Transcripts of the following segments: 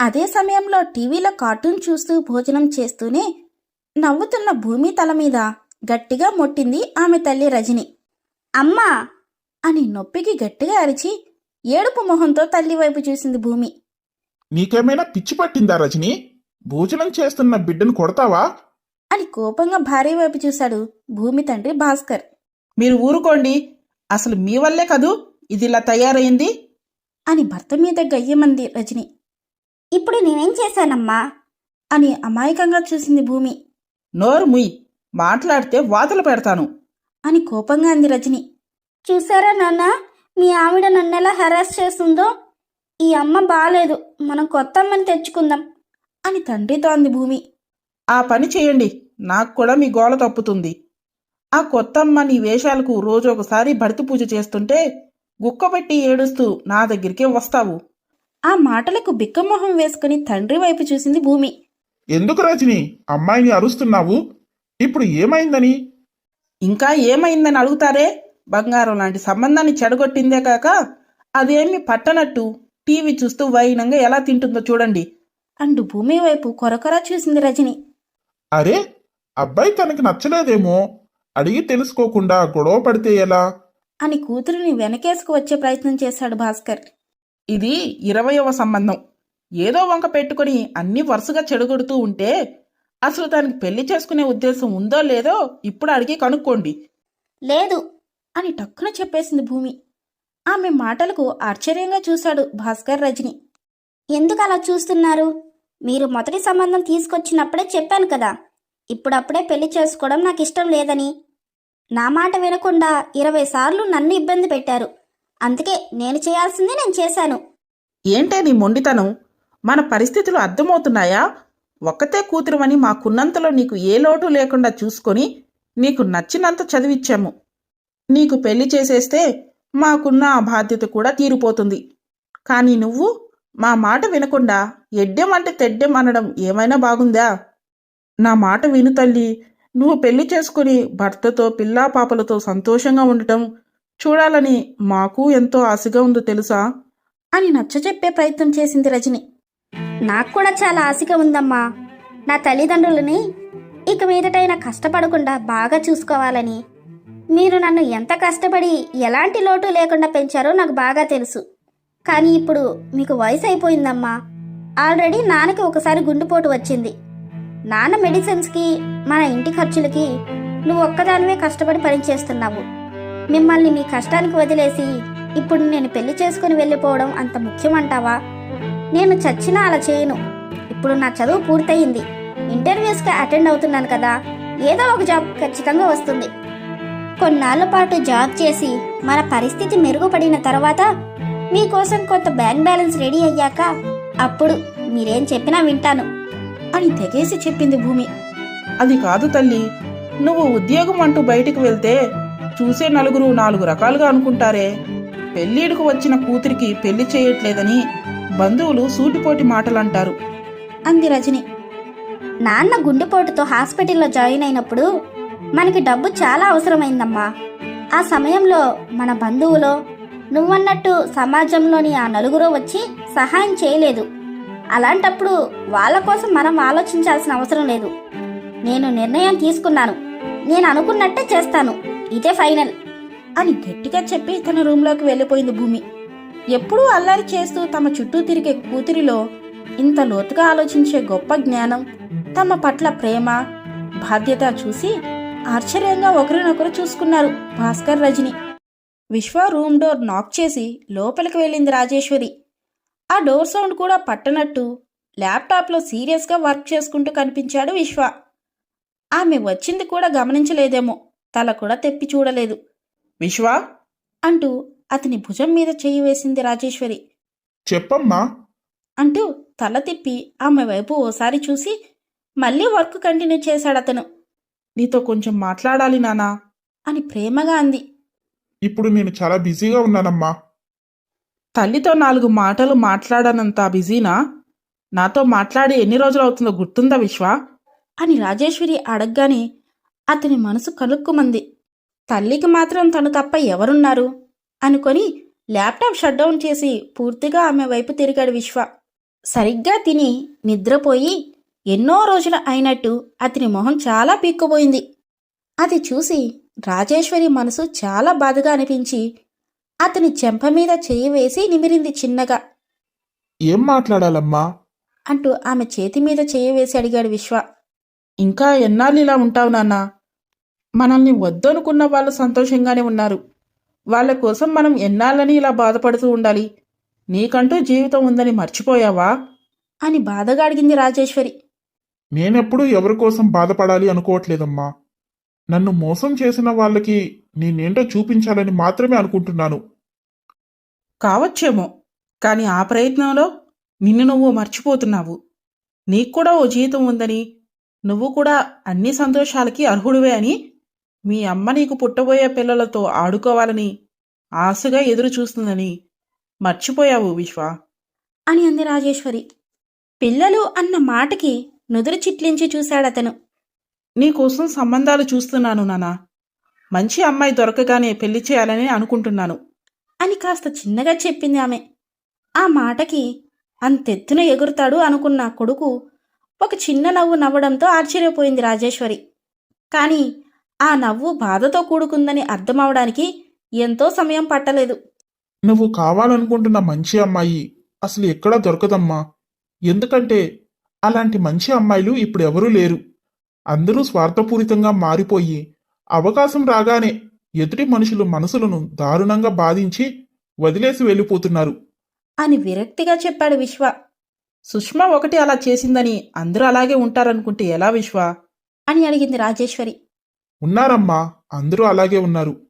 అదే సమయంలో టీవీలో కార్టూన్ చూస్తూ భోజనం చేస్తూనే నవ్వుతున్న భూమి తల మీద గట్టిగా మొట్టింది ఆమె తల్లి రజని. అమ్మా! అని నొప్పికి గట్టిగా అరిచి ఏడుపు మొహంతో తల్లి వైపు చూసింది భూమి. నీకేమైనా పిచ్చి పట్టిందా రజని? భోజనం చేస్తున్న బిడ్డను కొడతావా? అని కోపంగా భార్య వైపు చూశాడు భూమి తండ్రి భాస్కర్. మీరు ఊరుకోండి. అసలు మీ వల్లే కదూ ఇది ఇలా తయారైంది? అని భర్త మీద గయ్యమంది రజని. ఇప్పుడు నేనేం చేశానమ్మా? అని అమాయకంగా చూసింది భూమి. నోరు ముయ్ మాట్లాడితే వాతలు పెడతాను. అని కోపంగా అంది రజని. చూసారా నాన్న మీ ఆవిడ నన్నెలా హెరాస్ చేస్తుందో? ఈ అమ్మ బాలేదు మనం కొత్త అమ్మని తెచ్చుకుందాం అని తండ్రితో అంది భూమి. ఆ పని చేయండి నాకు కూడా మీ గోల తప్పుతుంది. ఆ కొత్తమ్మ నీ వేషాలకు రోజు ఒకసారి భర్తీ పూజ చేస్తుంటే గుక్కబెట్టి ఏడుస్తూ నా దగ్గరికే వస్తావు. ఆ మాటలకు బిక్కమొహం వేసుకుని తండ్రి వైపు చూసింది భూమి. ఎందుకు రజని? అమ్మాయిని అరుస్తున్నావు? ఇప్పుడు ఏమైందని? ఇంకా ఏమైందని అడుగుతారే? బంగారం లాంటి సంబంధాన్ని చెడగొట్టిందే కాక అదేమి పట్టనట్టు టీవీ చూస్తూ వైనంగా ఎలా తింటుందో చూడండి. అంటూ భూమి వైపు కొరకొర చూసింది రజని. అరే అబ్బాయి తనకి నచ్చలేదేమో? అడిగి తెలుసుకోకుండా గొడవ పడితే ఎలా? అని కూతురిని వెనకేసుకు వచ్చే ప్రయత్నం చేశాడు భాస్కర్. ఇది ఇరవయవ సంబంధం. ఏదో వంక పెట్టుకొని అన్ని వరుసగా చెడగొడుతూ ఉంటే అసలు దానికి పెళ్ళి చేసుకునే ఉద్దేశం ఉందో లేదో ఇప్పుడు అడిగి కనుక్కోండి. లేదు అని టక్కున చెప్పేసింది భూమి. ఆమె మాటలకు ఆశ్చర్యంగా చూశాడు భాస్కర్ రజని. ఎందుకు అలా చూస్తున్నారు? మీరు మొదటి సంబంధం తీసుకొచ్చినప్పుడే చెప్పాను కదా. ఇప్పుడప్పుడే పెళ్ళి చేసుకోవడం నాకు ఇష్టం లేదని. నా మాట వినకుండా ఇరవై సార్లు నన్ను ఇబ్బంది పెట్టారు. అందుకే నేను చేయాల్సింది నేను చేశాను. ఏంటే నీ మొండితనం? మన పరిస్థితులు అర్థమవుతున్నాయా? ఒక్కతే కూతురువని మాకున్నంతలో నీకు ఏ లోటు లేకుండా చూసుకొని నీకు నచ్చినంత చదివిచ్చాము. నీకు పెళ్ళి చేసేస్తే మాకున్న ఆ బాధ్యత కూడా తీరిపోతుంది. కానీ నువ్వు మా మాట వినకుండా ఎడ్డెం అంటే తెడ్డెం అనడం ఏమైనా బాగుందా? నా మాట విను తల్లి. నువ్వు పెళ్ళి చేసుకుని భర్తతో పిల్లా పాపలతో సంతోషంగా ఉండటం చూడాలని మాకు ఎంతో ఆశగా ఉందో తెలుసా? అని నచ్చజెప్పే ప్రయత్నం చేసింది రజని. నాకు కూడా చాలా ఆశగా ఉందమ్మా. నా తల్లిదండ్రులని ఇక మీదటైనా కష్టపడకుండా బాగా చూసుకోవాలని. మీరు నన్ను ఎంత కష్టపడి ఎలాంటి లోటు లేకుండా పెంచారో నాకు బాగా తెలుసు. కానీ ఇప్పుడు మీకు వయసు అయిపోయిందమ్మా ఆల్రెడీ నాన్నకి ఒకసారి గుండెపోటు వచ్చింది. నాన్న మెడిసిన్స్కి మన ఇంటి ఖర్చులకి నువ్వు ఒక్కదానివే కష్టపడి పనిచేస్తున్నావు. మిమ్మల్ని మీ కష్టానికి వదిలేసి ఇప్పుడు నేను పెళ్ళి చేసుకుని వెళ్ళిపోవడం అంత ముఖ్యమంటావా? నేను చచ్చినా అలా చేయను. ఇప్పుడు నా చదువు పూర్తయింది. ఇంటర్వ్యూస్కి అటెండ్ అవుతున్నాను కదా. ఏదో ఒక జాబ్ ఖచ్చితంగా వస్తుంది. కొన్నాళ్ళ పాటు జాబ్ చేసి మన పరిస్థితి మెరుగుపడిన తర్వాత మీకోసం కొంత బ్యాంక్ బ్యాలెన్స్ రెడీ అయ్యాక అప్పుడు మీరేం చెప్పినా వింటాను. అని తెగేసి చెప్పింది భూమి. అది కాదు తల్లి నువ్వు ఉద్యోగం అంటూ బయటికి వెళ్తే చూసే నలుగురు నాలుగు రకాలుగా అనుకుంటారే. పెళ్ళిడుకు వచ్చిన కూతురికి పెళ్ళి చేయట్లేదని బంధువులు సూటిపోటి మాటలంటారు. అంది రజని. నాన్న గుండెపోటుతో హాస్పిటల్లో జాయిన్ అయినప్పుడు మనకి డబ్బు చాలా అవసరమైందమ్మా. ఆ సమయంలో మన బంధువులో నువ్వన్నట్టు సమాజంలోని ఆ నలుగురు వచ్చి సహాయం చేయలేదు. అలాంటప్పుడు వాళ్ళ కోసం మనం ఆలోచించాల్సిన అవసరం లేదు. నేను నిర్ణయం తీసుకున్నాను. నేను అనుకున్నట్టే చేస్తాను. ఇదే ఫైనల్ అని గట్టిగా చెప్పి తన రూమ్లోకి వెళ్ళిపోయింది భూమి. ఎప్పుడూ అల్లరి చేస్తూ తమ చుట్టూ తిరిగే కూతురిలో ఇంత లోతుగా ఆలోచించే గొప్ప జ్ఞానం తమ పట్ల ప్రేమ బాధ్యత చూసి ఆశ్చర్యంగా ఒకరినొకరు చూసుకున్నారు భాస్కర్ రజని. విశ్వ రూమ్ డోర్ నాక్ చేసి లోపలికి వెళ్ళింది రాజేశ్వరి. ఆ డోర్ సౌండ్ కూడా పట్టనట్టు ల్యాప్టాప్లో సీరియస్గా వర్క్ చేసుకుంటూ కనిపించాడు విశ్వ. ఆమె వచ్చింది కూడా గమనించలేదేమో. తల కూడా తెప్పి చూడలేదు. విశ్వ? అంటూ అతని భుజం మీద చెయ్యి వేసింది రాజేశ్వరి. చెప్పమ్మా. అంటూ తల తిప్పి ఆమె వైపు ఓసారి చూసి మళ్ళీ వర్క్ కంటిన్యూ చేశాడు అతను. నీతో కొంచెం మాట్లాడాలి నానా. అని ప్రేమగా అంది. ఇప్పుడు నేను చాలా బిజీగా ఉన్నానమ్మా. తల్లితో నాలుగు మాటలు మాట్లాడనంత బిజీనా? నాతో మాట్లాడి ఎన్ని రోజులు అవుతుందో గుర్తుందా విశ్వ? అని రాజేశ్వరి అడగగానే అతని మనసు కలుక్కుమంది. తల్లికి మాత్రం తను తప్ప ఎవరున్నారు? అనుకొని ల్యాప్టాప్ షట్ డౌన్ చేసి పూర్తిగా ఆమె వైపు తిరిగాడు విశ్వ. సరిగ్గా తిని నిద్రపోయి ఎన్నో రోజులు అయినట్టు అతని మొహం చాలా పీక్కుపోయింది. అది చూసి రాజేశ్వరి మనసు చాలా బాధగా అనిపించి అతని చెంప మీద చెయ్యి వేసి నిమిరింది చిన్నగా. ఏం మాట్లాడాలమ్మా? అంటూ ఆమె చేతి మీద చెయ్యి వేసి అడిగాడు విశ్వ. ఇంకా ఎన్నాళ్ళు ఇలా ఉంటావు నాన్న? మనల్ని వద్దనుకున్న వాళ్ళు సంతోషంగానే ఉన్నారు. వాళ్ళ కోసం మనం ఎన్నాళ్ళని ఇలా బాధపడుతూ ఉండాలి? నీకంటూ జీవితం ఉందని మర్చిపోయావా? అని బాధగా అడిగింది రాజేశ్వరి. నేనెప్పుడు ఎవరి కోసం బాధపడాలి అనుకోవట్లేదమ్మా. నన్ను మోసం చేసిన వాళ్ళకి నేనేంటో చూపించాలని మాత్రమే అనుకుంటున్నాను. కావచ్చేమో కానీ ఆ ప్రయత్నంలో నిన్ను నువ్వు మర్చిపోతున్నావు. నీకు కూడా ఓ జీవితం ఉందని నువ్వు కూడా అన్ని సంతోషాలకి అర్హుడివే అని మీ అమ్మ నీకు పుట్టబోయే పిల్లలతో ఆడుకోవాలని ఆశగా ఎదురు చూస్తుందని మర్చిపోయావు విశ్వ. అని అంది రాజేశ్వరి. పిల్లలు అన్న మాటకి నుదురు చిట్లించి చూశాడతను. నీకోసం సంబంధాలు చూస్తున్నాను నానా. మంచి అమ్మాయి దొరకగానే పెళ్ళి చేయాలని అనుకుంటున్నాను. అని కాస్త చిన్నగా చెప్పింది ఆమె. ఆ మాటకి అంతెత్తున ఎగురుతాడు అనుకున్న కొడుకు ఒక చిన్న నవ్వు నవ్వడంతో ఆశ్చర్యపోయింది రాజేశ్వరి. కాని ఆ నవ్వు బాధతో కూడుకుందని అర్థమవడానికి ఎంతో సమయం పట్టలేదు. నువ్వు కావాలనుకుంటున్న మంచి అమ్మాయి అసలు ఎక్కడా దొరకదమ్మా. ఎందుకంటే అలాంటి మంచి అమ్మాయిలు ఇప్పుడు ఎవరూ లేరు. అందరూ స్వార్థపూరితంగా మారిపోయి అవకాశం రాగానే ఎదుటి మనుషులు మనసులను దారుణంగా బాధించి వదిలేసి వెళ్ళిపోతున్నారు. అని విరక్తిగా చెప్పాడు విశ్వ. సుష్మా ఒకటి అలా చేసిందని అందరూ అలాగే ఉంటారనుకుంటే ఎలా విశ్వ? అని అడిగింది రాజేశ్వరి. ఉన్నారమ్మా అందరూ అలాగే ఉన్నారు.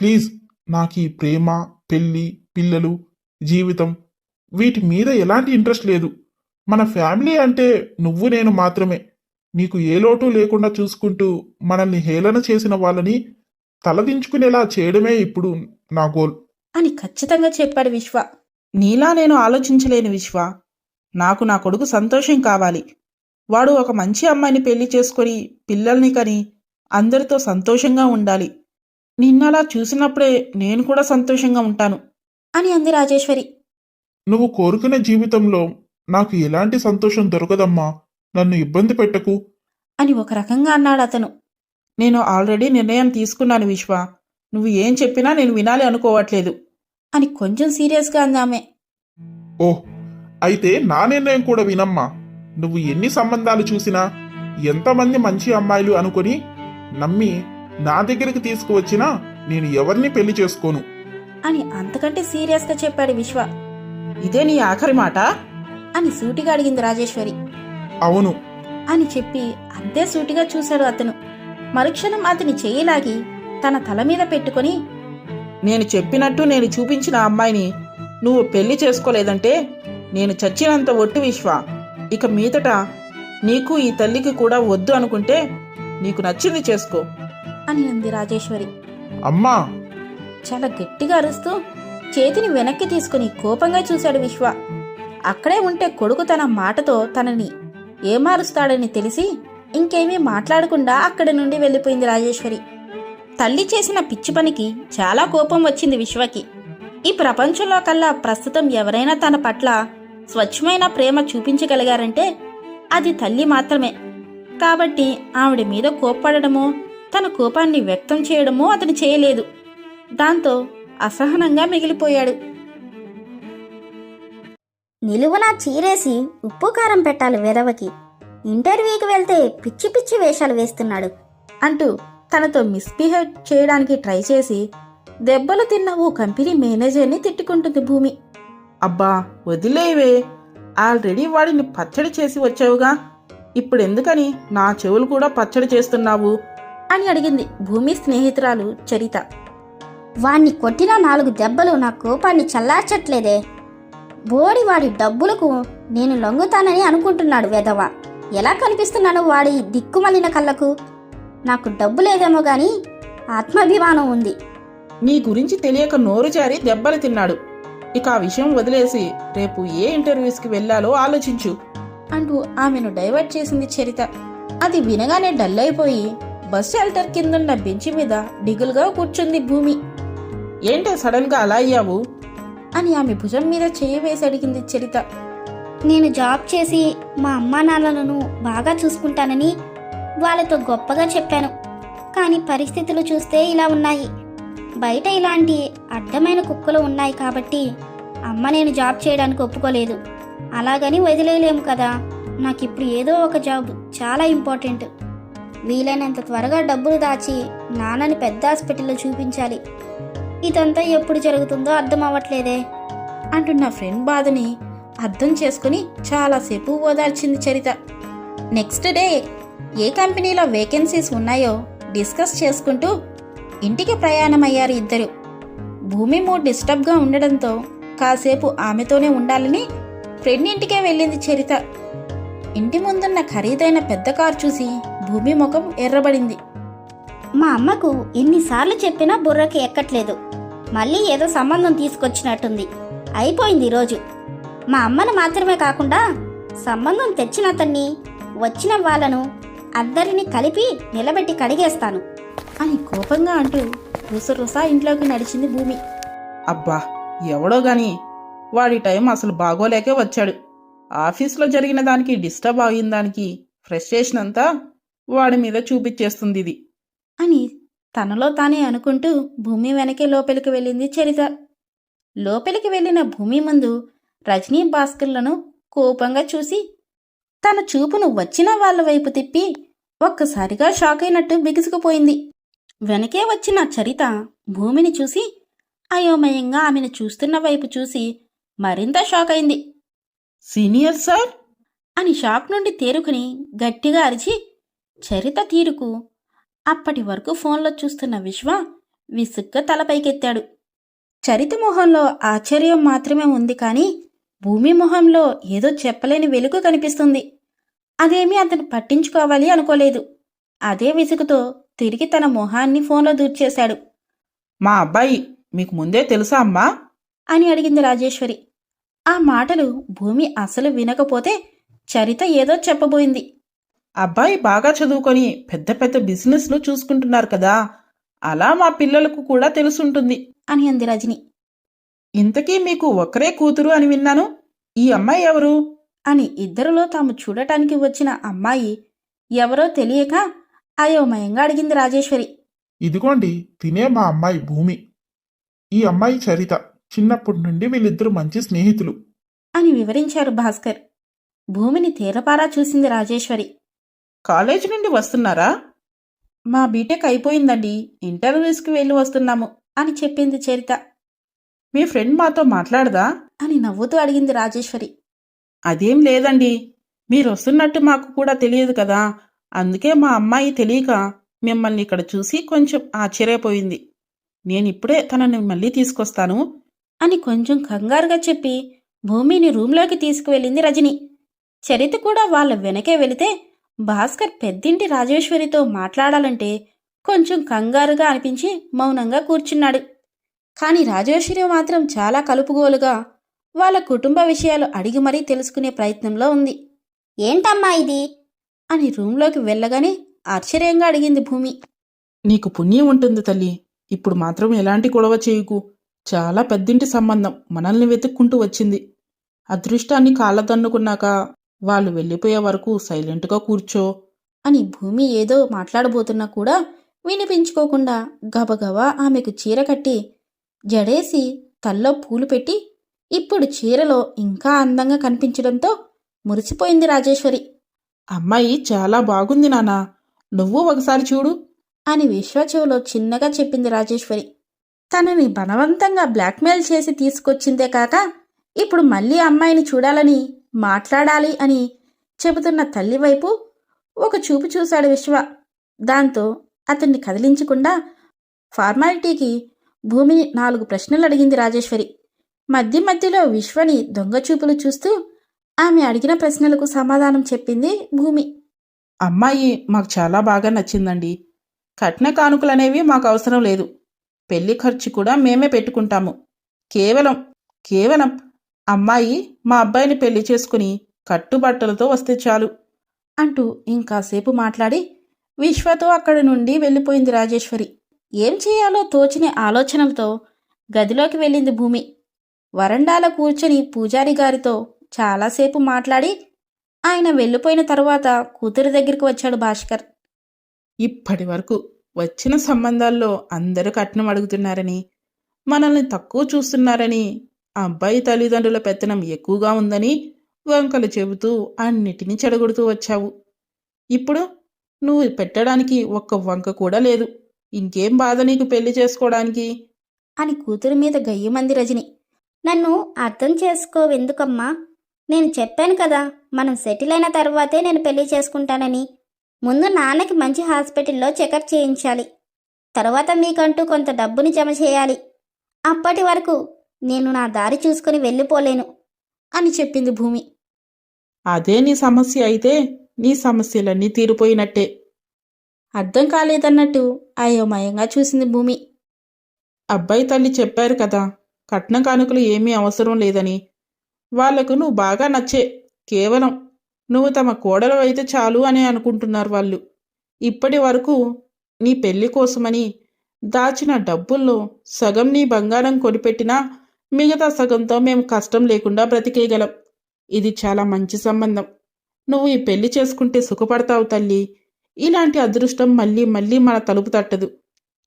ప్లీజ్ నాకు ఈ ప్రేమ పెళ్ళి పిల్లలు జీవితం వీటి మీద ఎలాంటి ఇంట్రెస్ట్ లేదు. మన ఫ్యామిలీ అంటే నువ్వు నేను మాత్రమే. నీకు ఏ లోటు లేకుండా చూసుకుంటూ మనల్ని హేళన చేసిన వాళ్ళని తలదించుకునేలా చేయడమే ఇప్పుడు నా గోల్. అని ఖచ్చితంగా చెప్పాడు విశ్వ. నీలా నేను ఆలోచించలేని విశ్వ. నాకు నా కొడుకు సంతోషం కావాలి. వాడు ఒక మంచి అమ్మాయిని పెళ్ళి చేసుకొని పిల్లల్ని కని అందరితో సంతోషంగా ఉండాలి. నిన్నలా చూసినప్పుడే నేను కూడా సంతోషంగా ఉంటాను. అని అంది రాజేశ్వరి. నువ్వు కోరుకునే జీవితంలో నాకు ఎలాంటి సంతోషం దొరకదమ్మా. నన్ను ఇబ్బంది పెట్టకు. అని ఒక రకంగా అన్నాడు అతను. నేను ఆల్రెడీ నిర్ణయం తీసుకున్నాను విశ్వ. నువ్వు ఏం చెప్పినా నేను వినాలి అనుకోవట్లేదు. అని కొంచెం సీరియస్గా అంది ఆమె. ఓహ్ అయితే నా నిర్ణయం కూడా వినమ్మా. నువ్వు ఎన్ని సంబంధాలు చూసినా ఎంతమంది మంచి అమ్మాయిలు అనుకొని నమ్మి నా దగ్గరికి తీసుకువచ్చినా నేను ఎవరిని పెళ్ళి చేసుకోను. అని అంతకంటే సీరియస్గా చెప్పాడు విశ్వ. ఇదే నీ ఆఖరి మాట? అని సూటిగా అడిగింది రాజేశ్వరి. అవును. అని చెప్పి అంతే సూటిగా చూశాడు అతను. మరుక్షణం అతని చెయ్యిలాగి తన తల మీద పెట్టుకొని నేను చెప్పినట్టు నేను చూపించిన అమ్మాయిని నువ్వు పెళ్ళి చేసుకోలేదంటే నేను చచ్చినంత ఒట్టు విశ్వ. ఇక మీదట నీకు ఈ తల్లికి కూడా వద్దు అనుకుంటే నీకు నచ్చింది చేసుకో. అని అంది రాజేశ్వరి. అమ్మా! చాలా గట్టిగా అరుస్తూ చేతిని వెనక్కి తీసుకుని కోపంగా చూశాడు విశ్వ. అక్కడే ఉంటే కొడుకు తన మాటతో తనని ఏమారుస్తాడని తెలిసి ఇంకేమీ మాట్లాడకుండా అక్కడి నుండి వెళ్ళిపోయింది రాజేశ్వరి. తల్లి చేసిన పిచ్చి పనికి చాలా కోపం వచ్చింది విశ్వకి. ఈ ప్రపంచంలో కల్లా ప్రస్తుతం ఎవరైనా తన పట్ల స్వచ్ఛమైన ప్రేమ చూపించగలిగారంటే అది తల్లి మాత్రమే. కాబట్టి ఆవిడ మీద కోప్పడడమో తన కోపాన్ని వ్యక్తం చేయడమో అతను చేయలేదు. దాంతో అసహనంగా మిగిలిపోయాడు. నిలువునా చీరేసి ఉప్పు కారం పెట్టాలి వెదవకి. ఇంటర్వ్యూకి వెళ్తే పిచ్చి పిచ్చి వేషాలు వేస్తున్నాడు. అంటూ తనతో మిస్బిహేవ్ చేయడానికి ట్రై చేసి దెబ్బలు తిన్న ఓ కంపెనీ మేనేజర్ని తిట్టుకుంటుంది భూమి. అబ్బా వదిలేవే. ఆల్రెడీ వాడిని పచ్చడి చేసి వచ్చావుగా. ఇప్పుడు ఎందుకని నా చెవులు కూడా పచ్చడి చేస్తున్నావు? అని అడిగింది భూమి స్నేహితురాలు చరిత. వాణ్ణి కొట్టిన నాలుగు దెబ్బలు నా కోపాన్ని చల్లార్చట్లేదే. బోడి వాడి డబ్బులకు నేను లొంగుతానని అనుకుంటున్నాడు వెధవ. ఎలా కనిపిస్తున్నాను వాడి దిక్కుమలిన కళ్ళకు? నాకు డబ్బు లేదేమో గాని ఆత్మాభిమానం ఉంది. నీ గురించి తెలియక నోరు జారి దెబ్బలు తిన్నాడు. ఇక ఆ విషయం వదిలేసి రేపు ఏ ఇంటర్వ్యూస్కి వెళ్ళాలో ఆలోచించు. అంటూ ఆమెను డైవర్ట్ చేసింది చరిత. అది వినగానే డల్ అయిపోయి బస్ షెల్టర్ కిందున్న బెంచి మీద డిగులుగా కూర్చుంది భూమి. ఏంటే సడన్గా అలా అయ్యావు? అని ఆమె భుజం మీద చేయి వేసి అడిగింది చరిత. నేను జాబ్ చేసి మా అమ్మా నాన్నలను బాగా చూసుకుంటానని వాళ్ళతో గొప్పగా చెప్పాను. కానీ పరిస్థితులు చూస్తే ఇలా ఉన్నాయి. బయట ఇలాంటి అడ్డమైన కుక్కలు ఉన్నాయి కాబట్టి అమ్మ నేను జాబ్ చేయడానికి ఒప్పుకోలేదు. అలాగని వదిలేయలేము కదా. నాకు ఇప్పుడు ఏదో ఒక జాబ్ చాలా ఇంపార్టెంట్. వీలైనంత త్వరగా డబ్బులు దాచి నాన్నని పెద్ద హాస్పిటల్లో చూపించాలి. ఇదంతా ఎప్పుడు జరుగుతుందో అర్థం అవ్వట్లేదే. అంటూ నా ఫ్రెండ్ బాధని అర్థం చేసుకుని చాలాసేపు ఓదార్చింది చరిత. నెక్స్ట్ డే ఏ కంపెనీలో వేకెన్సీస్ ఉన్నాయో డిస్కస్ చేసుకుంటూ ఇంటికి ప్రయాణమయ్యారు ఇద్దరు. భూమి మూడ్ డిస్టర్బ్గా ఉండడంతో కాసేపు ఆమెతోనే ఉండాలని ఫ్రెండ్ ఇంటికే వెళ్ళింది చరిత. ఇంటి ముందున్న ఖరీదైన పెద్ద కారు చూసి భూమి ముఖం ఎర్రబడింది. మా అమ్మకు ఎన్నిసార్లు చెప్పినా బుర్రకి ఎక్కట్లేదు. మళ్ళీ ఏదో సంబంధం తీసుకొచ్చినట్టుంది. అయిపోయింది ఈరోజు మా అమ్మను మాత్రమే కాకుండా సంబంధం తెచ్చిన అతన్ని వచ్చిన వాళ్ళను అందరినీ కలిపి నిలబెట్టి కడిగేస్తాను. అని కోపంగా అంటూ రుసరుసా ఇంట్లోకి నడిచింది భూమి. అబ్బా ఎవడో గాని వాడి టైం అసలు బాగోలేకే వచ్చాడు. ఆఫీస్లో జరిగిన దానికి డిస్టర్బ్ అయిన దానికి ఫ్రస్ట్రేషన్ అంతా వాడి మీద చూపించేస్తుంది ఇది. అని తనలో తానే అనుకుంటూ భూమి వెనకే లోపలికి వెళ్ళింది చరిత. లోపలికి వెళ్ళిన భూమి ముందు రజనీ భాస్కర్లను కోపంగా చూసి తన చూపును వచ్చిన వాళ్ళ వైపు తిప్పి ఒక్కసారిగా షాక్ అయినట్టు బిగుసుకుపోయింది. వెనకే వచ్చిన చరిత భూమిని చూసి అయోమయంగా ఆమెను చూస్తున్న వైపు చూసి మరింత షాక్ అయింది. Senior sir? అని షాక్ నుండి తేరుకుని గట్టిగా అరిచి చరిత తీరుకు అప్పటి వరకు ఫోన్లో చూస్తున్న విశ్వ విసుగ్గా తలపైకెత్తాడు చరిత మొహంలో ఆశ్చర్యం మాత్రమే ఉంది కానీ భూమి మొహంలో ఏదో చెప్పలేని వెలుగు కనిపిస్తుంది. అదేమీ అతను పట్టించుకోవాలి అనుకోలేదు. అదే విసుగుతో తిరిగి తన మొహాన్ని ఫోన్లో దూర్చేశాడు. మా అబ్బాయి మీకు ముందే తెలుసా అమ్మా? అని అడిగింది రాజేశ్వరి. ఆ మాటలు భూమి అసలు వినకపోతే చరిత ఏదో చెప్పబోయింది. అబ్బాయి బాగా చదువుకొని పెద్ద పెద్ద బిజినెస్లు చూసుకుంటున్నారు కదా అలా మా పిల్లలకు కూడా తెలుసుంటుంది. అని అంది రజని. ఇంతకీ మీకు ఒక్కరే కూతురు అని విన్నాను ఈ అమ్మాయి ఎవరు? అని ఇద్దరిలో తాము చూడటానికి వచ్చిన అమ్మాయి ఎవరో తెలియక అయోమయంగా అడిగింది రాజేశ్వరి. ఇదిగోండి తినే మా అమ్మాయి భూమి. ఈ అమ్మాయి చరిత చిన్నప్పటి నుండి వీళ్ళిద్దరు మంచి స్నేహితులు. అని వివరించారు భాస్కర్. భూమిని తీరపారా చూసింది రాజేశ్వరి. కాలేజ్ నుండి వస్తున్నారా? మా బీటెక్ అయిపోయిందండి ఇంటర్వ్యూస్కి వెళ్ళి వస్తున్నాము అని చెప్పింది చరిత. మీ ఫ్రెండ్ మాతో మాట్లాడదా? అని నవ్వుతూ అడిగింది రాజేశ్వరి. అదేం లేదండి మీరు వస్తున్నట్టు మాకు కూడా తెలియదు కదా అందుకే మా అమ్మాయి తెలియక మిమ్మల్ని ఇక్కడ చూసి కొంచెం ఆశ్చర్యపోయింది. నేను ఇప్పుడే తనని మళ్ళీ తీసుకొస్తాను అని కొంచెం కంగారుగా చెప్పి భూమిని రూంలోకి తీసుకువెళ్ళింది రజని. చరిత కూడా వాళ్ళ వెనకే వెళితే భాస్కర్ పెద్దింటి రాజేశ్వరితో మాట్లాడాలంటే కొంచెం కంగారుగా అనిపించి మౌనంగా కూర్చున్నాడు. కాని రాజేశ్వరి మాత్రం చాలా కలుపుగోలుగా వాళ్ళ కుటుంబ విషయాలు అడిగి మరీ తెలుసుకునే ప్రయత్నంలో ఉంది. ఏంటమ్మా ఇది? అని రూంలోకి వెళ్ళగానే ఆశ్చర్యంగా అడిగింది భూమి. నీకు పుణ్యం ఉంటుంది తల్లి. ఇప్పుడు మాత్రం ఎలాంటి గొడవ చేయకు? చాలా పెద్దింటి సంబంధం మనల్ని వెతుక్కుంటూ వచ్చింది. అదృష్టాన్ని కాళ్ళదన్నుకున్నాక వాళ్ళు వెళ్ళిపోయే వరకు సైలెంట్గా కూర్చో అని భూమి ఏదో మాట్లాడబోతున్నా కూడా వినిపించుకోకుండా గబగబా ఆమెకు చీర కట్టి జడేసి తల్లో పూలు పెట్టి ఇప్పుడు చీరలో ఇంకా అందంగా కనిపించడంతో మురిసిపోయింది రాజేశ్వరి. అమ్మాయి చాలా బాగుంది నానా నువ్వు ఒకసారి చూడు. అని విశ్వచెవులో చిన్నగా చెప్పింది రాజేశ్వరి. తనని బలవంతంగా బ్లాక్మెయిల్ చేసి తీసుకొచ్చిందే కాక ఇప్పుడు మళ్ళీ అమ్మాయిని చూడాలని మాట్లాడాలి అని చెబుతున్న తల్లి వైపు ఒక చూపు చూశాడు విశ్వ. దాంతో అతన్ని కదిలించకుండా ఫార్మాలిటీకి భూమిని నాలుగు ప్రశ్నలు అడిగింది రాజేశ్వరి. మధ్య మధ్యలో విశ్వని దొంగ చూపులు చూస్తూ ఆమె అడిగిన ప్రశ్నలకు సమాధానం చెప్పింది భూమి. అమ్మాయి మాకు చాలా బాగా నచ్చిందండి. కట్న కానుకలనేవి మాకు అవసరం లేదు. పెళ్ళి ఖర్చు కూడా మేమే పెట్టుకుంటాము. కేవలం కేవలం అమ్మాయి మా అబ్బాయిని పెళ్ళి చేసుకుని కట్టుబట్టలతో వస్తే చాలు. అంటూ ఇంకాసేపు మాట్లాడి విశ్వతో అక్కడి నుండి వెళ్ళిపోయింది రాజేశ్వరి. ఏం చేయాలో తోచిన ఆలోచనలతో గదిలోకి వెళ్ళింది భూమి. వరండాలో కూర్చొని పూజారి గారితో చాలాసేపు మాట్లాడి ఆయన వెళ్ళిపోయిన తరువాత కూతురి దగ్గరికి వచ్చాడు భాస్కర్. ఇప్పటి వరకు వచ్చిన సంబంధాల్లో అందరూ కట్నం అడుగుతున్నారని మనల్ని తక్కువ చూస్తున్నారని ఆ అబ్బాయి తల్లిదండ్రుల పెత్తనం ఎక్కువగా ఉందని వంకలు చెబుతూ అన్నిటినీ చెడగొడుతూ వచ్చావు. ఇప్పుడు నువ్వు పెట్టడానికి ఒక్క వంక కూడా లేదు. ఇంకేం బాధ నీకు పెళ్ళి చేసుకోవడానికి? అని కూతురి మీద గయ్యమంది రజని. నన్ను అర్థం చేసుకోవెందుకమ్మా? నేను చెప్పాను కదా మనం సెటిల్ అయిన తర్వాతే నేను పెళ్ళి చేసుకుంటానని. ముందు నాన్నకి మంచి హాస్పిటల్లో చెకప్ చేయించాలి. తర్వాత మీకంటూ కొంత డబ్బుని జమ చేయాలి. అప్పటి వరకు నేను నా దారి చూసుకుని వెళ్ళిపోలేను అని చెప్పింది భూమి. అదే నీ సమస్య అయితే నీ సమస్యలన్నీ తీరిపోయినట్టే. అర్థం కాలేదన్నట్టు అయోమయంగా చూసింది భూమి. అబ్బాయి తల్లి చెప్పారు కదా కట్న కానుకలు ఏమీ అవసరం లేదని. వాళ్ళకు నువ్వు బాగా నచ్చే. కేవలం నువ్వు తమ కోడలు అయితే చాలు అని అనుకుంటున్నారు వాళ్ళు. ఇప్పటి వరకు నీ పెళ్ళి కోసమని దాచిన డబ్బుల్లో సగం నీ బంగారం కొనిపెట్టినా మిగతా సగంతో మేము కష్టం లేకుండా బ్రతికేయగలం. ఇది చాలా మంచి సంబంధం. నువ్వు ఈ పెళ్ళి చేసుకుంటే సుఖపడతావు తల్లి. ఇలాంటి అదృష్టం మళ్ళీ మళ్ళీ మన తలుపు తట్టదు.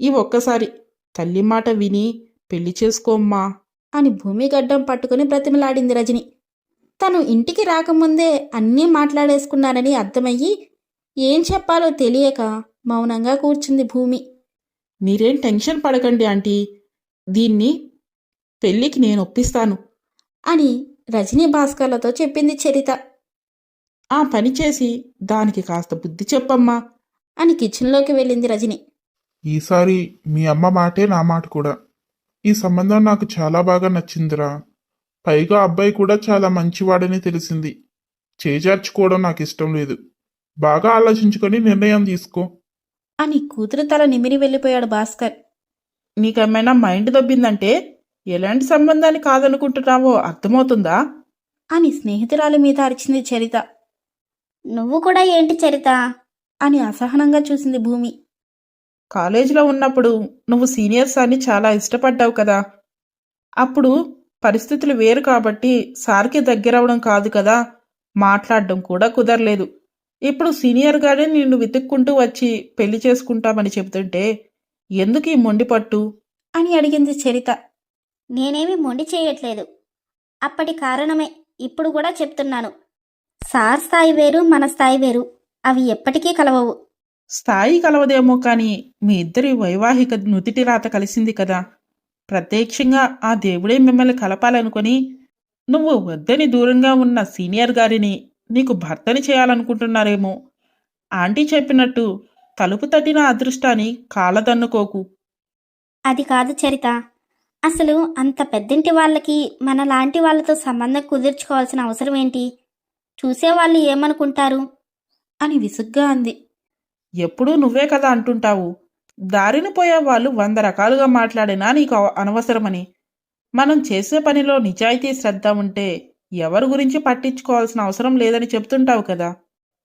ఈ ఒక్కసారి తల్లి మాట విని పెళ్ళి చేసుకోమ్మా. అని భూమి గడ్డం పట్టుకుని బ్రతిమలాడింది రజని. తను ఇంటికి రాకముందే అన్నీ మాట్లాడేసుకున్నారని అర్థమయ్యి ఏం చెప్పాలో తెలియక మౌనంగా కూర్చుంది భూమి. మీరేం టెన్షన్ పడకండి ఆంటీ. దీన్ని పెళ్ళికి నేను ఒప్పిస్తాను. అని రజనీ భాస్కర్లతో చెప్పింది చరిత. ఆ పని చేసి దానికి కాస్త బుద్ధి చెప్పమ్మా. అని కిచెన్లోకి వెళ్ళింది రజని. ఈసారి మీ అమ్మ మాటే నా మాట కూడా. ఈ సంబంధం నాకు చాలా బాగా నచ్చిందిరా. పైగా అబ్బాయి కూడా చాలా మంచివాడని తెలిసింది. చేజార్చుకోవడం నాకు ఇష్టం లేదు. బాగా ఆలోచించుకొని నిర్ణయం తీసుకో. అని కూతురు తల నిమిరి వెళ్ళిపోయాడు భాస్కర్. నీకేమైనా మైండ్ దొబ్బిందంటే ఎలాంటి సంబంధాన్ని కాదనుకుంటున్నావో అర్థమవుతుందా? అని స్నేహితురాలి మీద అరిచింది చరిత. నువ్వు కూడా ఏంటి చరిత? అని అసహనంగా చూసింది భూమి. కాలేజీలో ఉన్నప్పుడు నువ్వు సీనియర్స్ అని చాలా ఇష్టపడ్డావు కదా. అప్పుడు పరిస్థితులు వేరు కాబట్టి సార్కి దగ్గరవడం కాదు కదా. మాట్లాడడం కూడా కుదరలేదు. ఇప్పుడు సీనియర్గానే నిన్ను వెతుక్కుంటూ వచ్చి పెళ్ళి చేసుకుంటామని చెబుతుంటే ఎందుకు ఈ మొండిపట్టు అని అడిగింది చరిత. నేనేమి మొండి చేయట్లేదు. అప్పటి కారణమే ఇప్పుడు కూడా చెప్తున్నాను. సార్ స్థాయి వేరు మన స్థాయి వేరు. అవి ఎప్పటికీ కలవవు. స్థాయి కలవదేమో కానీ మీ ఇద్దరి వైవాహిక నుతిటి రాత కలిసింది కదా. ప్రత్యక్షంగా ఆ దేవుడే మిమ్మల్ని కలపాలనుకొని నువ్వు వద్దని దూరంగా ఉన్న సీనియర్ గారిని నీకు భర్తని చేయాలనుకుంటున్నారేమో. ఆంటీ చెప్పినట్టు తలుపు తట్టిన అదృష్టాన్ని కాలదన్నుకోకు అది కాదు చరిత. అసలు అంత పెద్దింటి వాళ్ళకి మన లాంటి వాళ్ళతో సంబంధం కుదుర్చుకోవాల్సిన అవసరం ఏంటి? చూసేవాళ్ళు ఏమనుకుంటారు? అని విసుగ్గా అంది. ఎప్పుడూ నువ్వే కదా అంటుంటావు? దారిన పోయే వాళ్ళు వంద రకాలుగా మాట్లాడినా నీకు అనవసరమని. మనం చేసే పనిలో నిజాయితీ శ్రద్ధ ఉంటే ఎవరి గురించి పట్టించుకోవాల్సిన అవసరం లేదని చెప్తుంటావు కదా?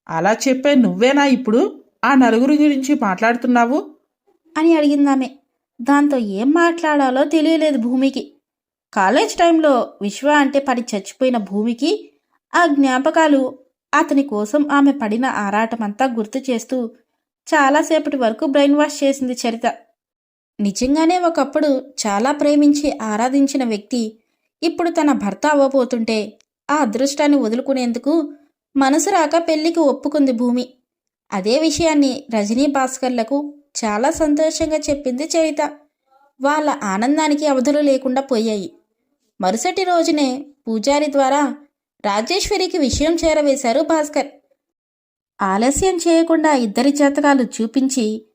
అలా చెప్పే నువ్వేనా ఇప్పుడు? ఆ నలుగురి గురించి మాట్లాడుతున్నావు? అని అడిగిందామె. దాంతో ఏం మాట్లాడాలో తెలియలేదు భూమికి. కాలేజ్ టైంలో విశ్వ అంటే పడి చచ్చిపోయిన భూమికి ఆ జ్ఞాపకాలు అతని కోసం ఆమె పడిన ఆరాటమంతా గుర్తు చేస్తూ చాలాసేపటి వరకు బ్రెయిన్ వాష్ చేసింది చరిత. నిజంగానే ఒకప్పుడు చాలా ప్రేమించి ఆరాధించిన వ్యక్తి ఇప్పుడు తన భర్త అవ్వబోతుంటే ఆ అదృష్టాన్ని వదులుకునేందుకు మనసు రాక పెళ్ళికి ఒప్పుకుంది భూమి. అదే విషయాన్ని రజనీ భాస్కర్లకు చాలా సంతోషంగా చెప్పింది చరిత. వాళ్ళ ఆనందానికి అవధులు లేకుండా పోయాయి. మరుసటి రోజునే పూజారి ద్వారా రాజేశ్వరికి విషయం చేరవేశారు భాస్కర్. ఆలస్యం చేయకుండా ఇద్దరి జాతకాలు చూపించి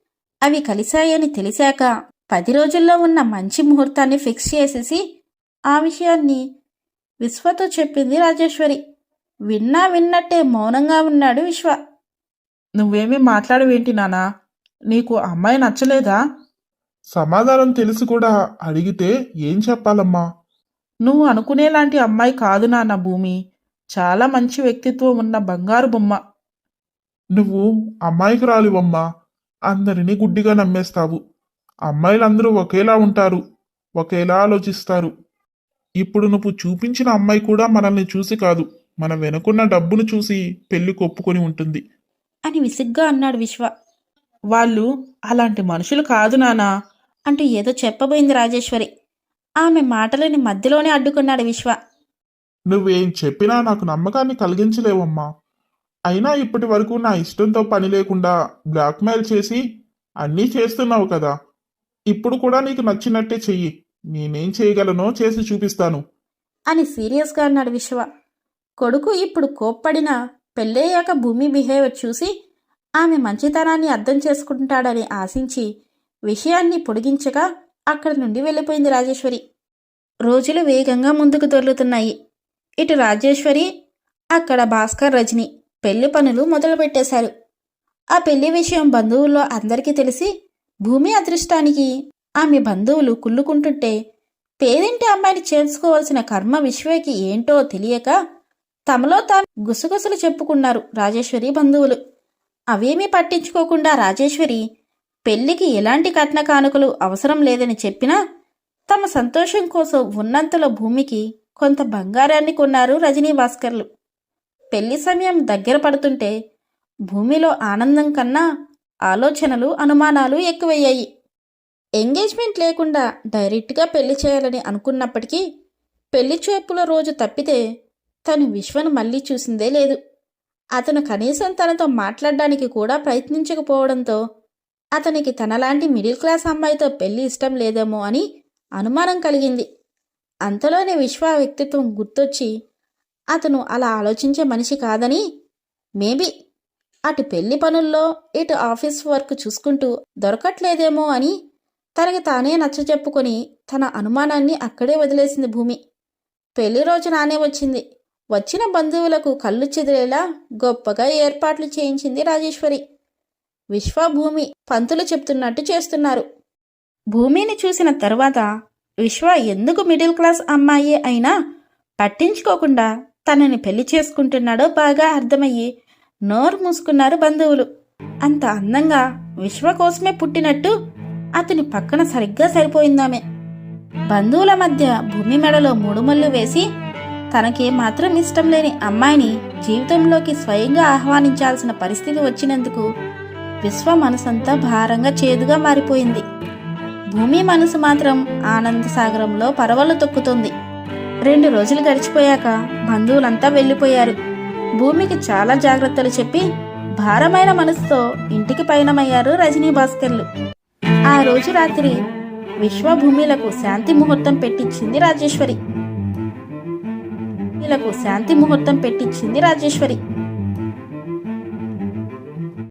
అవి కలిశాయని తెలిసాక పది రోజుల్లో ఉన్న మంచి ముహూర్తాన్ని ఫిక్స్ చేసేసి ఆ విషయాన్ని విశ్వతో చెప్పింది రాజేశ్వరి. విన్నా విన్నట్టే మౌనంగా ఉన్నాడు విశ్వ. నువ్వేమీ మాట్లాడవేంటి నానా? నీకు అమ్మాయి నచ్చలేదా? సమాధానం తెలిసి కూడా అడిగితే ఏం చెప్పాలమ్మా? నువ్వు అనుకునేలాంటి అమ్మాయి కాదు నాన్న భూమి. చాలా మంచి వ్యక్తిత్వం ఉన్న బంగారు బొమ్మ. నువ్వు అమ్మాయికి రాలివమ్మా. అందరినీ గుడ్డిగా నమ్మేస్తావు. అమ్మాయిలందరూ ఒకేలా ఉంటారు. ఒకేలా ఆలోచిస్తారు. ఇప్పుడు నువ్వు చూపించిన అమ్మాయి కూడా మనల్ని చూసి కాదు. మన వెనుకున్న డబ్బును చూసి పెళ్ళి కొప్పుకొని ఉంటుంది. అని విసిగ్గా అన్నాడు విశ్వ. వాళ్ళు అలాంటి మనుషులు కాదు నానా అంటూ ఏదో చెప్పబోయింది రాజేశ్వరి. ఆమె మాటలని మధ్యలోనే అడ్డుకున్నాడు విశ్వ. నువ్వేం చెప్పినా నాకు నమ్మకాన్ని కలిగించలేవమ్మా. అయినా ఇప్పటి వరకు నా ఇష్టంతో పని లేకుండా బ్లాక్మెయిల్ చేసి అన్నీ చేస్తున్నావు కదా. ఇప్పుడు కూడా నీకు నచ్చినట్టే చెయ్యి. నేనేం చేయగలనో చేసి చూపిస్తాను. అని సీరియస్గా అన్నాడు విశ్వ. కొడుకు ఇప్పుడు కోప్పడిన పెళ్ళయ్యాక భూమి బిహేవియర్ చూసి ఆమె మంచితనాన్ని అర్థం చేసుకుంటాడని ఆశించి విషయాన్ని పొడిగించగా అక్కడి నుండి వెళ్ళిపోయింది రాజేశ్వరి. రోజులు వేగంగా ముందుకు దొర్లుతున్నాయి ఇటు రాజేశ్వరి అక్కడ భాస్కర్ రజని. పెళ్ళి పనులు మొదలుపెట్టేశారు ఆ పెళ్ళి విషయం బంధువుల్లో అందరికీ తెలిసి భూమి అదృష్టానికి ఆమె బంధువులు కుళ్ళుకుంటుంటే పేదింటి అమ్మాయిని చేసుకోవాల్సిన కర్మ విశ్వకి ఏంటో తెలియక తమలో తాము గుసగుసలు చెప్పుకున్నారు రాజేశ్వరి బంధువులు. అవేమీ పట్టించుకోకుండా రాజేశ్వరి పెళ్ళికి ఎలాంటి కట్న కానుకలు అవసరం లేదని చెప్పినా తమ సంతోషం కోసం ఉన్నంతలో భూమికి కొంత బంగారాన్ని కొన్నారు రజనీ భాస్కర్లు పెళ్ళి సమయం దగ్గర పడుతుంటే భూమిలో ఆనందం కన్నా ఆలోచనలు అనుమానాలు ఎక్కువయ్యాయి. ఎంగేజ్మెంట్ లేకుండా డైరెక్ట్గా పెళ్ళి చేయాలని అనుకున్నప్పటికీ పెళ్ళి చూపుల రోజు తప్పితే తను విశ్వను మళ్ళీ చూసిందే లేదు. అతను కనీసం తనతో మాట్లాడడానికి కూడా ప్రయత్నించకపోవడంతో అతనికి తనలాంటి మిడిల్ క్లాస్ అమ్మాయితో పెళ్ళి ఇష్టం లేదేమో అని అనుమానం కలిగింది. అంతలోనే విశ్వ వ్యక్తిత్వం గుర్తొచ్చి అతను అలా ఆలోచించే మనిషి కాదని? మేబీ. అటు పెళ్ళి పనుల్లో ఇటు ఆఫీస్ వర్క్ చూసుకుంటూ దొరకట్లేదేమో అని తనకి తానే నచ్చజెప్పుకొని తన అనుమానాన్ని అక్కడే వదిలేసింది భూమి. పెళ్ళి రోజు నానే వచ్చింది. వచ్చిన బంధువులకు కళ్ళు చెదిరేలా గొప్పగా ఏర్పాట్లు చేయించింది రాజేశ్వరి. విశ్వభూమి పంతులు చెప్తున్నట్టు చేస్తున్నారు. భూమిని చూసిన తర్వాత విశ్వ ఎందుకు మిడిల్ క్లాస్ అమ్మాయి అయినా పట్టించుకోకుండా తనని పెళ్ళి చేసుకుంటున్నాడో బాగా అర్థమయ్యి నోరు మూసుకున్నారు బంధువులు. అంత అందంగా విశ్వ కోసమే పుట్టినట్టు అతని పక్కన సరిగ్గా సరిపోయిందామె. బంధువుల మధ్య భూమి మెడలో మూడుమల్లు వేసి తనకే మాత్రం ఇష్టం లేని అమ్మాయిని జీవితంలోకి స్వయంగా ఆహ్వానించాల్సిన పరిస్థితి వచ్చినందుకు విశ్వ మనసంతా భారంగా చేదుగా మారిపోయింది. భూమి మనసు మాత్రం ఆనంద సాగరంలో పరవలు తొక్కుతుంది. రెండు రోజులు గడిచిపోయాక బంధువులంతా వెళ్ళిపోయారు. భూమికి చాలా జాగ్రత్తలు చెప్పి భారమైన మనసుతో ఇంటికి పయనమయ్యారు రజనీ భాస్కర్లు. ఆ రోజు రాత్రి విశ్వభూమిలకు శాంతి ముహూర్తం పెట్టించింది రాజేశ్వరి. వీళ్ళకు శాంతి ముహూర్తం పెట్టించింది రాజేశ్వరి.